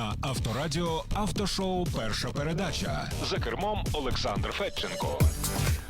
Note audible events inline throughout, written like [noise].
На Авторадіо автошоу Перша передача за кермом Олександр Федченко.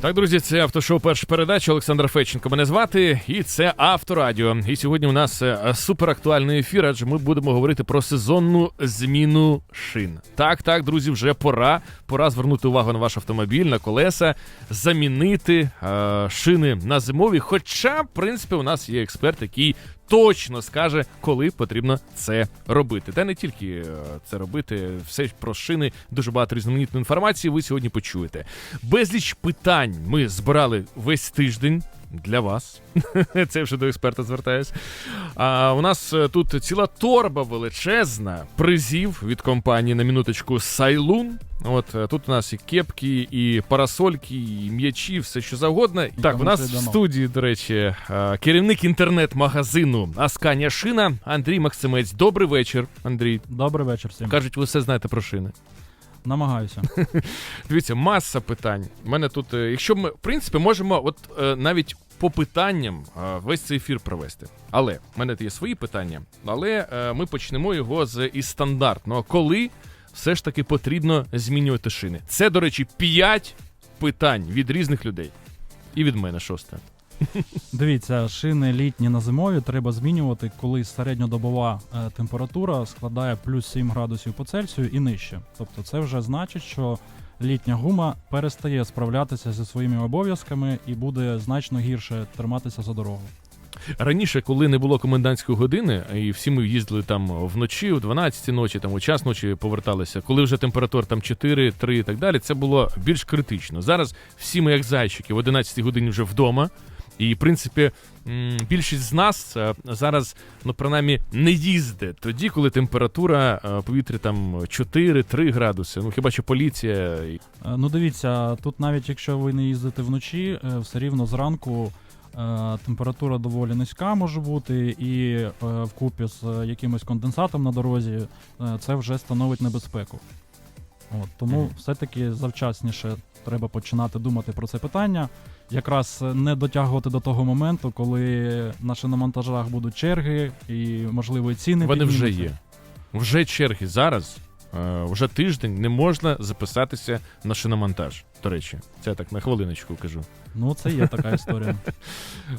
Так, друзі, це автошоу перша передача. Олександр Федченко мене звати, і це Авторадіо. І сьогодні у нас е, суперактуальний ефір, адже ми будемо говорити про сезонну зміну шин. Так, так, друзі, вже пора. Пора звернути увагу на ваш автомобіль, на колеса, замінити е, шини на зимові. Хоча, в принципі, у нас є експерт, який точно скаже, коли потрібно це робити. Та не тільки е, це робити, все про шини, дуже багато різноманітної інформації. Ви сьогодні почуєте. Безліч питань ми збирали весь тиждень. Для вас [laughs] це вже до експерта звертаюсь. А у нас е, тут ціла торба величезна призів від компанії на минуточку Сайлун. От е, тут у нас і кепки, і парасольки, і м'ячі, все що завгодно. так, у нас в студії, до речі, е, керівник інтернет-магазину Асканія Шина Андрій Максимець. Добрий вечір, Андрій. Добрий вечір всім. Кажуть, ви все знаєте про шини. Намагаюся. [laughs] Дивіться, маса питань. У мене тут, е, якщо ми, в принципі, можемо, от е, навіть по питанням е, весь цей ефір провести. Але в мене є свої питання. Але ми почнемо його з із стандартного. Коли все ж таки потрібно змінювати шини? Це, до речі, 5 питань від різних людей. І від мене шосте. [laughs] Дивіться, шини літні на зимові треба змінювати, коли середньодобова е, температура складає плюс 7 градусів по Цельсію і нижче. Тобто це вже значить, що літня гума перестає справлятися зі своїми обов'язками і буде значно гірше триматися за дорогу. Раніше, коли не було комендантської години, і всі ми їздили там вночі, о 12 ночі, там у час ночі поверталися, коли вже температура там 4, 3 і так далі, це було більш критично. Зараз всі ми, як зайчики, в 11 годині вже вдома. І, в принципі, більшість з нас е, зараз, ну, принаймні, не їздить тоді, коли температура е, повітря там 4-3 градуси. Ну, хіба що поліція. Е, Ну дивіться, тут навіть якщо ви не їздите вночі, все рівно зранку температура доволі низька може бути, і е, вкупі з якимось конденсатом на дорозі е, це вже становить небезпеку. От, тому Мгм. все-таки завчасніше треба починати думати про це питання. Якраз не дотягувати до того моменту, коли на шиномонтажах будуть черги і, можливо, і ціни Вони вже є. Вже черги зараз, е, вже тиждень не можна записатися на шиномонтаж. До речі, це так на хвилиночку кажу. Ну, це є така історія.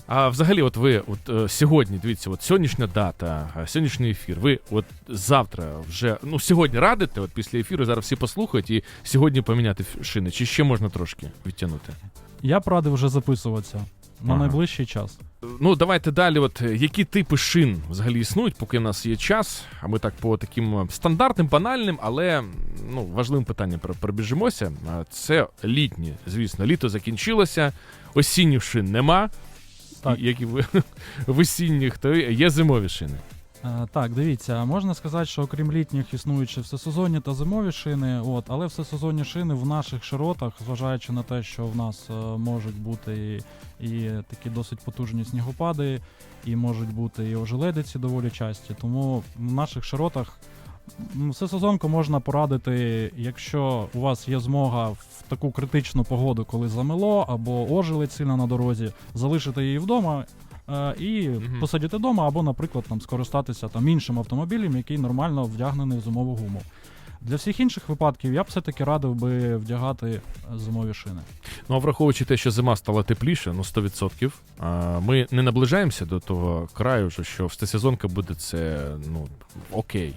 А взагалі, от ви от е, сьогодні, дивіться, от сьогоднішня дата, е, сьогоднішній ефір. Ви от завтра вже ну сьогодні радите, от після ефіру зараз всі послухають і сьогодні поміняти шини, чи ще можна трошки відтягнути? Я б радив вже записуватися на Ага. найближчий час. Ну, давайте далі. От е, які типи шин взагалі існують, поки в нас є час. А ми так по таким е, стандартним, банальним, але ну важливим питанням пр- пробіжимося. Це літні, звісно, літо закінчилося, осінніх шин нема. Так. Як і в, [laughs] в осінніх, то є зимові шини. Е, Так, дивіться, можна сказати, що окрім літніх існують ще всесезонні та зимові шини, от, але всесезонні шини в наших широтах, зважаючи на те, що в нас е, можуть бути і, і такі досить потужні снігопади, і можуть бути і ожеледиці доволі часті. Тому в наших широтах всесезонку можна порадити, якщо у вас є змога в таку критичну погоду, коли замело або ожеледь сильно на дорозі, залишити її вдома е, і Мгм. посидіти вдома, або, наприклад, там скористатися там іншим автомобілем, який нормально вдягнений в зимову гуму. Для всіх інших випадків я б все-таки радив би вдягати е, зимові шини. Ну а враховуючи те, що зима стала тепліше, ну 100%, а, ми не наближаємося до того краю, що- що всесезонка буде це ну окей.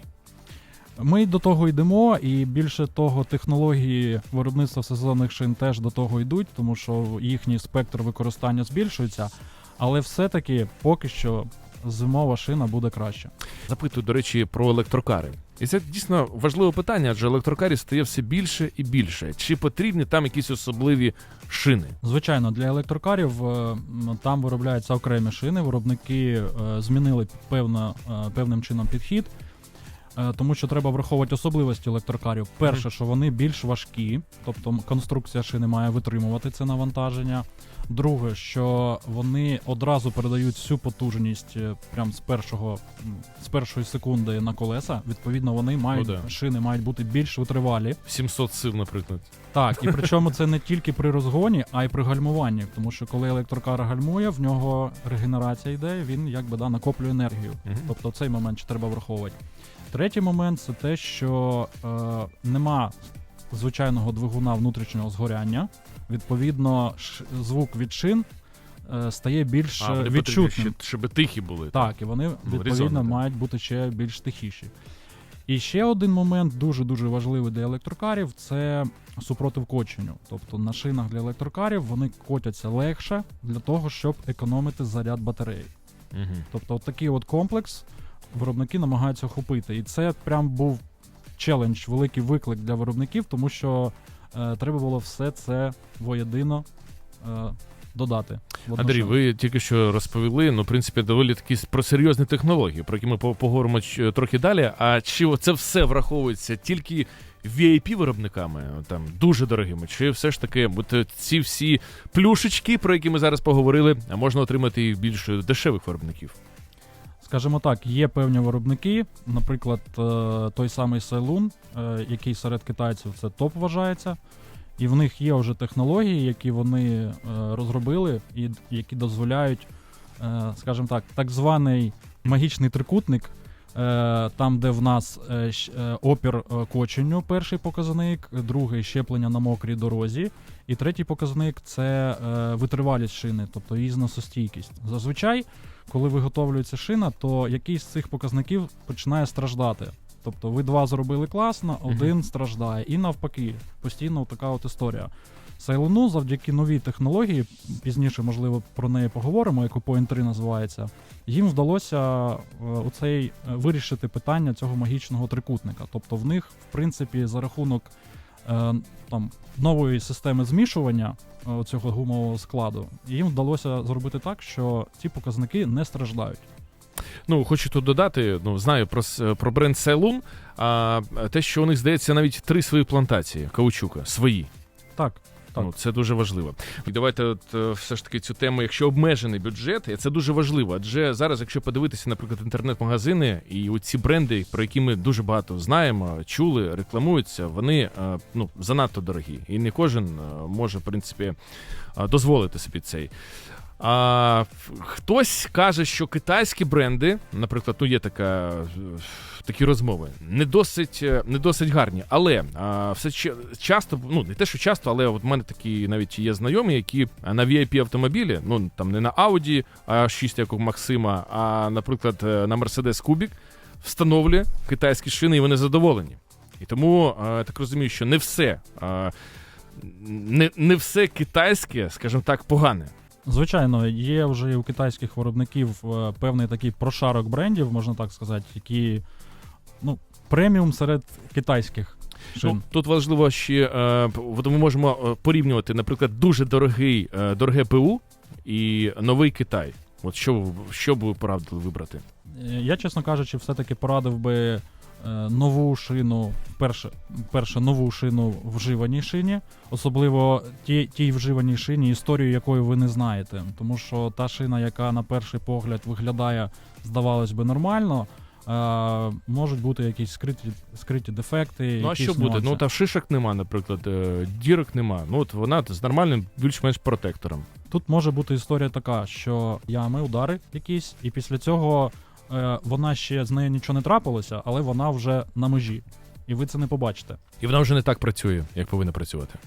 Ми до того йдемо, і більше того, технології виробництва сезонних шин теж до того йдуть, тому що їхній спектр використання збільшується. Але все-таки поки що зимова шина буде краще. Запитую, до речі, про електрокари. І це дійсно важливе питання, адже електрокарів стає все більше і більше. Чи потрібні там якісь особливі шини? Звичайно, для електрокарів е, там виробляються окремі шини. Виробники е, змінили певно, е, певним чином підхід, тому що треба враховувати особливості електрокарів. Перше, що вони більш важкі, тобто конструкція шини має витримувати це навантаження. Друге, що вони одразу передають всю потужність е, прям з першого з першої секунди на колеса. Відповідно, вони мають да. шини мають бути більш витривалі. 700 сил, наприклад. Так, і [laughs] причому це не тільки при розгоні, а й при гальмуванні. Тому що коли електрокар гальмує, в нього регенерація йде, він якби да, накоплює енергію. Мгм. Тобто цей момент ще треба враховувати. Третій момент це те, що е, нема звичайного двигуна внутрішнього згоряння. Відповідно, звук від шин е, стає більш А, е, вони відчутним. ще- щоб тихі були. Так, і вони відповідно резонно, так. мають бути ще більш тихіші. І ще один момент дуже дуже важливий для електрокарів це супротив коченню. Тобто на шинах для електрокарів вони котяться легше для того, щоб економити заряд батареї. Угу. Тобто, от такий от комплекс виробники намагаються охопити. І це прям був челендж, великий виклик для виробників, тому що е, треба було все це воєдино е, додати. Андрій, ви тільки що розповіли, ну, в принципі, доволі такі про серйозні технології, про які ми поговоримо трохи далі. А чи це все враховується тільки VIP-виробниками, там дуже дорогими, чи все ж таки от ці всі плюшечки, про які ми зараз поговорили, можна отримати і більш дешевих виробників? Скажімо так, є певні виробники, наприклад, е, той самий Сайлун, е, який серед китайців це топ вважається. І в них є вже технології, які вони е, розробили, і які дозволяють, скажімо так, так званий магічний трикутник, там, де в нас опір коченню, перший показник, другий щеплення на мокрій дорозі, і третій показник це витривалість шини, тобто її зносостійкість. Зазвичай коли виготовлюється шина, то якийсь з цих показників починає страждати. Тобто ви два зробили класно, один страждає. І навпаки, постійно така от історія. Сайлону завдяки новій технології, пізніше, можливо, про неї поговоримо, яку Point 3 називається, їм вдалося е, оцей, е, вирішити питання цього магічного трикутника. Тобто в них, в принципі, за рахунок там, нової системи змішування е, цього гумового складу, їм вдалося зробити так, що ці показники не страждають. Ну, хочу тут додати, ну, знаю про, про бренд Сайлун, а те, що у них здається навіть три свої плантації каучука, свої. Так. Ну, це дуже важливо. І давайте от, е, все ж таки цю тему, якщо обмежений бюджет, і це дуже важливо. Адже зараз, якщо подивитися, наприклад, інтернет-магазини і ці бренди, про які ми дуже багато знаємо, чули, рекламуються, вони е, ну, занадто дорогі. І не кожен е, може, в принципі, дозволити собі цей. А хтось каже, що китайські бренди, наприклад, ну є така, е, такі розмови, не досить, е, не досить гарні. Але а, все часто, ну не те, що часто, але от в мене такі навіть є знайомі, які на VIP автомобілі, ну там не на Audi а 6 як у Максима, а наприклад е, на Mercedes Кубік, встановлює китайські шини, і вони задоволені. І тому е, я так розумію, що не все. е, Не, не все китайське, скажімо так, погане. Звичайно, є вже і у китайських виробників е, певний такий прошарок брендів, можна так сказати, які ну, преміум серед китайських шин. Ну, тут важливо ще, е, ми можемо е, порівнювати, наприклад, дуже дорогий, е, дороге ПУ і новий Китай. От що, що б ви порадили вибрати? Я, чесно кажучи, все-таки порадив би нову шину, перше, перше нову шину в вживаній шині, особливо ті, тій вживаній шині, історію якої ви не знаєте. Тому що та шина, яка на перший погляд виглядає, здавалось би, нормально. е, можуть бути якісь скриті, скриті дефекти. Ну а що буде? нюанси. Ну та шишок нема, наприклад, е, дірок нема. Ну от вона з нормальним більш-менш протектором. Тут може бути історія така, що ями, удари якісь, і після цього е, вона ще з нею нічого не трапилося, але вона вже на межі. І ви це не побачите. І вона вже не так працює, як повинна працювати.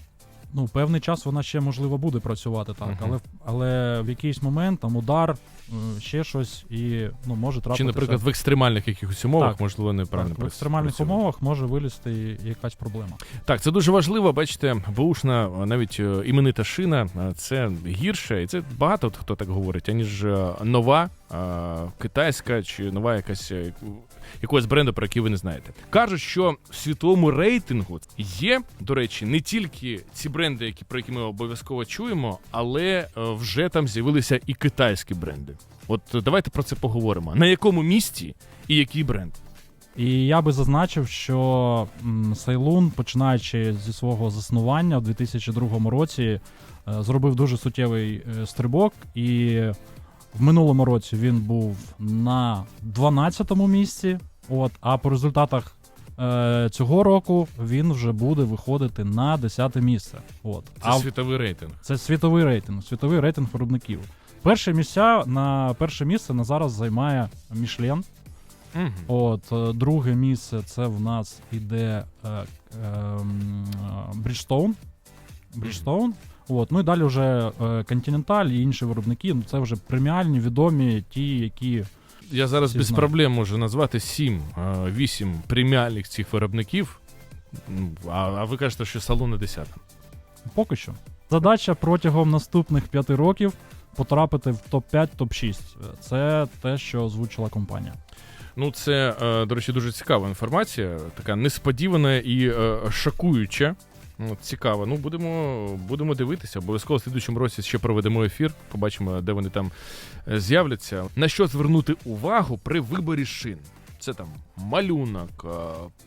Ну, певний час вона ще можливо буде працювати так, але, але в якийсь момент там удар, е, ще щось, і ну, може трапитися. Чи, наприклад, в екстремальних якихось умовах, Так. можливо, неправильно так, в екстремальних працює. умовах може вилізти якась проблема. Так, це дуже важливо. Бачите, бушна, навіть е, іменита шина, це гірше, і це багато хто так говорить, аніж е, нова китайська чи нова якась якогось бренду, про який ви не знаєте. Кажуть, що в світовому рейтингу є, до речі, не тільки ці бренди, які про які ми обов'язково чуємо, але е, вже там з'явилися і китайські бренди. От е, давайте про це поговоримо. На якому місці і який бренд? І я би зазначив, що м, Сейлун, починаючи зі свого заснування в 2002 році, е, зробив дуже суттєвий стрибок, і в минулому році він був на 12-му місці. От, а по результатах е, цього року він вже буде виходити на 10-те місце. От. Це а світовий рейтинг. це світовий рейтинг, світовий рейтинг виробників. Перше місця на перше місце на зараз займає Мішлен. Мгм. От, е, друге місце це в нас іде е, ем, е, Bridgestone. От, ну і далі вже е, Continental і інші виробники. Ну, це вже преміальні, відомі, ті, які. Я зараз без знають. проблем можу назвати 7, 8 преміальних цих виробників. Ну, А, а ви кажете, що салон на 10. Поки що. Задача протягом наступних п'яти років потрапити в топ-5, топ-6. Це те, що озвучила компанія. Ну, це, е, до речі, дуже цікава інформація, така несподівана і е, шокуюча. Ну, цікаво. Ну, будемо, будемо дивитися. Обов'язково в слідучому році ще проведемо ефір. Побачимо, де вони там е, з'являться. На що звернути увагу при виборі шин? Це там малюнок, е,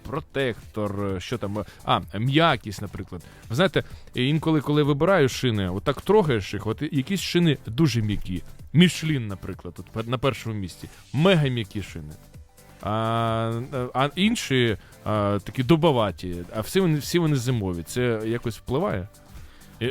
протектор, е, що там. А, м'якість, наприклад. Ви знаєте, інколи, коли вибираю шини, отак трогаєш їх, от якісь шини дуже м'які. Мішлін, наприклад, от на першому місці. Мега м'які шини. А, а інші а, такі добаваті, а всі вони, всі вони зимові. Це якось впливає?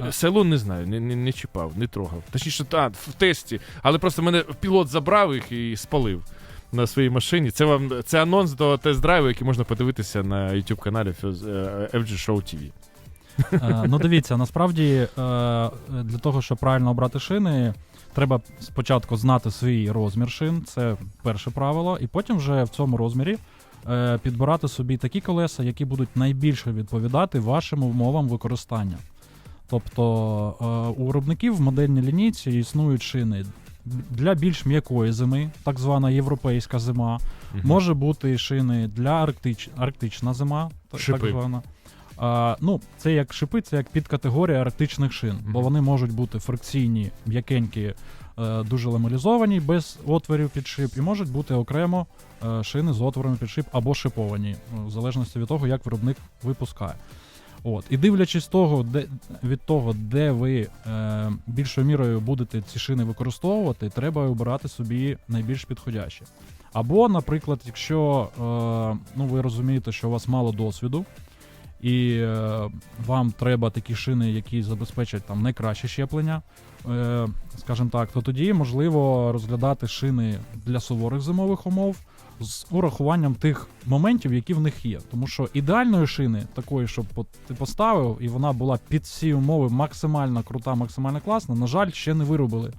А. Село не знаю, не, не, не чіпав, не трогав. Точніше, та, в тесті. Але просто мене пілот забрав їх і спалив на своїй машині. Це вам це анонс до тест-драйву, який можна подивитися на YouTube каналі е, FG Show TV. Е, ну дивіться, насправді е, для того, щоб правильно обрати шини, треба спочатку знати свій розмір шин, це перше правило, і потім вже в цьому розмірі е, підбирати собі такі колеса, які будуть найбільше відповідати вашим умовам використання. Тобто е, у виробників в модельній лінійці існують шини для більш м'якої зими, так звана європейська зима. Мгм. Може бути шини для арктич... арктична зима, та- Шипи. так звана. А, ну, це як шипи, це як підкатегорія арктичних шин, бо вони можуть бути фрикційні, м'якенькі, е, дуже ламелізовані, без отворів під шип, і можуть бути окремо е, шини з отворами під шип або шиповані, ну, в залежності від того, як виробник випускає. От. І дивлячись того, де, від того, де ви е, більшою мірою будете ці шини використовувати, треба обирати собі найбільш підходящі. Або, наприклад, якщо е, ну, ви розумієте, що у вас мало досвіду, і е, вам треба такі шини, які забезпечать там найкраще щеплення, е, скажімо так, то тоді можливо розглядати шини для суворих зимових умов з урахуванням тих моментів, які в них є. Тому що ідеальної шини, такої, щоб ти поставив, і вона була під всі умови максимально крута, максимально класна, на жаль, ще не виробили.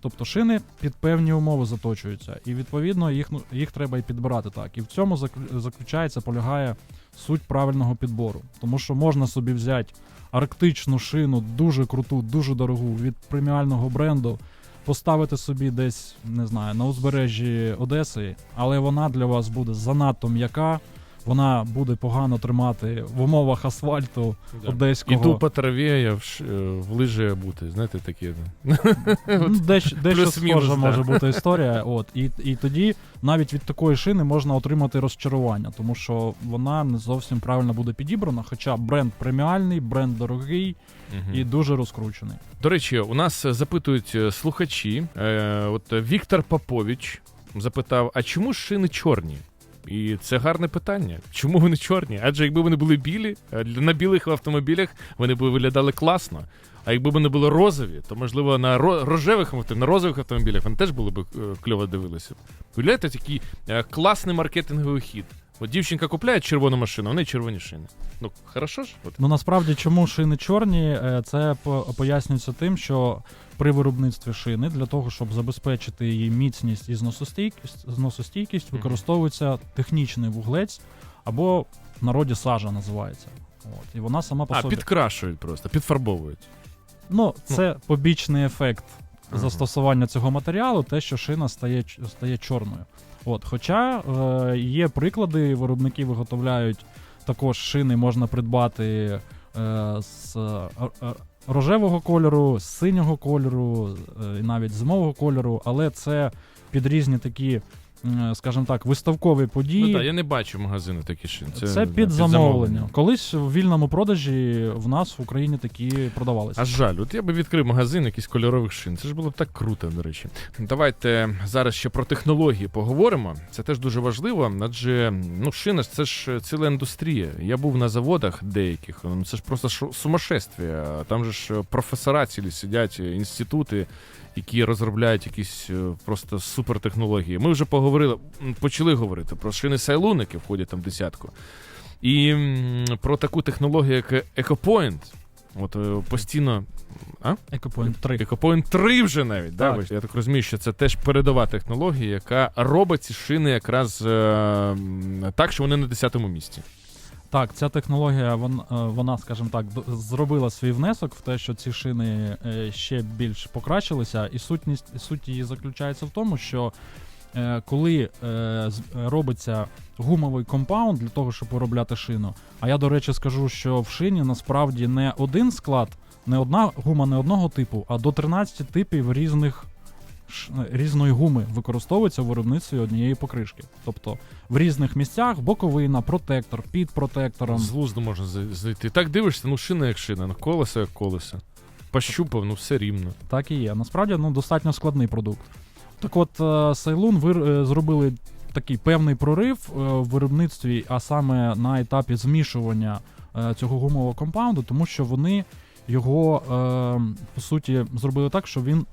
Тобто шини під певні умови заточуються, і відповідно їх, ну, їх треба і підбирати так. І в цьому заключається, полягає суть правильного підбору. Тому що можна собі взяти арктичну шину, дуже круту, дуже дорогу від преміального бренду, поставити собі десь, не знаю, на узбережжі Одеси, але вона для вас буде занадто м'яка. Вона буде погано тримати в умовах асфальту Да. одеського. Іду по траві, я в, ш- е, в лижі бути, знаєте, такі. Ну, Дещо, схожа може бути історія. От, і, і тоді навіть від такої шини можна отримати розчарування, тому що вона не зовсім правильно буде підібрана. Хоча бренд преміальний, бренд дорогий і дуже розкручений. До речі, у нас запитують е, слухачі. Е, от Віктор Попович запитав: а чому ж шини чорні? І це гарне питання. Чому вони чорні? Адже якби вони були білі, е, на білих автомобілях вони б виглядали класно. А якби вони були розові, то можливо на рожевих на розових автомобілях вони теж були б е, кльово дивилися. Уявляєте, такий е, класний маркетинговий хід. От дівчинка купляє червону машину, а неї червоні шини. Ну, хорошо ж? От. Ну насправді, чому шини чорні, це пояснюється тим, що при виробництві шини для того, щоб забезпечити її міцність і зносостійкість, зносостійкість використовується технічний вуглець або в народі сажа називається. От, і вона сама по А, собі. підкрашують просто, підфарбовують. Ну, це побічний ефект Ага. застосування цього матеріалу, те, що шина стає, стає чорною. От, хоча е, є приклади, виробники виготовляють також шини, можна придбати е, з е, рожевого кольору, синього кольору, е, навіть зимового кольору, але це під різні такі, скажімо так, виставкові події. Ну так, я не бачу магазину такі шин. Це, да, під замовлення. Колись в вільному продажі в нас в Україні такі продавалися. А жаль, от я би відкрив магазин якийсь кольорових шин. Це ж було б так круто, до речі. Давайте зараз ще про технології поговоримо. Це теж дуже важливо, адже ну, шина ж це ж ціла індустрія. Я був на заводах деяких. ну, Це ж просто сумасшествие. Там же ж професора цілі сидять, інститути, які розробляють якісь е, просто супертехнології. Ми вже поговорили. Говорили, почали говорити про шини Сайлун, які входять там в десятку, і про таку технологію, як EcoPoint. От е, постійно. А? Екопоінт 3. EcoPoint 3 вже навіть. Так. Ось Я так розумію, що це теж передова технологія, яка робить ці шини якраз е, так, що вони на 10-му місці. Так, ця технологія, вон, е, вона, скажімо так, зробила свій внесок в те, що ці шини е, ще більш покращилися, і сутність суть її заключається в тому, що коли е, з- е, робиться гумовий компаунд для того, щоб виробляти шину. А я, до речі, скажу, що в шині насправді не один склад, не одна гума не одного типу, а до 13 типів різних різної гуми використовується в виробництві однієї покришки. Тобто в різних місцях боковина, протектор, під протектором. З глузду можна зайти. Так дивишся, ну шина як шина, ну колесо як колесо. Пощупав, ну все рівно. Так і є. Насправді ну, достатньо складний продукт. Так от, е, Сайлун вир... е, зробили такий певний прорив е, в виробництві, а саме на етапі змішування цього гумового компаунду, тому що вони його по суті зробили так, що він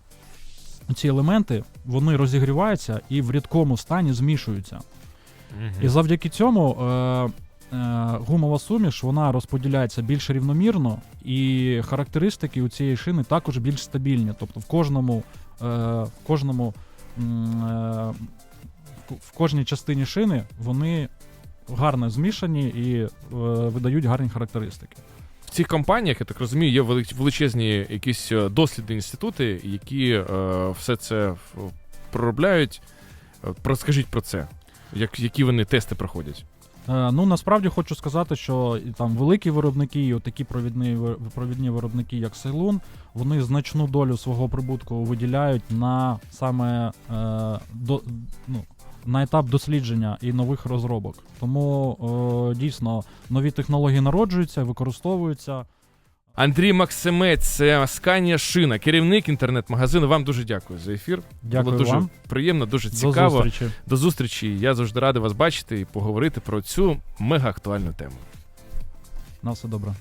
ці елементи вони розігріваються і в рідкому стані змішуються. І завдяки цьому е, е, гумова суміш вона розподіляється більш рівномірно, і характеристики у цієї шини також більш стабільні. Тобто в кожному, е, в кожному в кожній частині шини вони гарно змішані і е, видають гарні характеристики. В цих компаніях, я так розумію, є величезні якісь е, дослідні інститути, які е, все це проробляють. Е, Розкажіть про це. Як, які вони тести проходять? Е, ну насправді хочу сказати, що там великі виробники, і такі провідні, провідні виробники, як Сейлун, вони значну долю свого прибутку виділяють на саме е, до, ну, на етап дослідження і нових розробок. Тому е, дійсно нові технології народжуються, використовуються. Андрій Максимець, це Асканія Шина, керівник інтернет-магазину. Вам дуже дякую за ефір. Дякую Було дуже вам. приємно, дуже До цікаво. зустрічі. До зустрічі. Я завжди радий вас бачити і поговорити про цю мега актуальну тему. На все добре.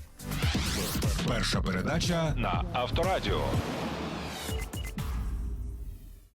Перша передача на Авторадіо.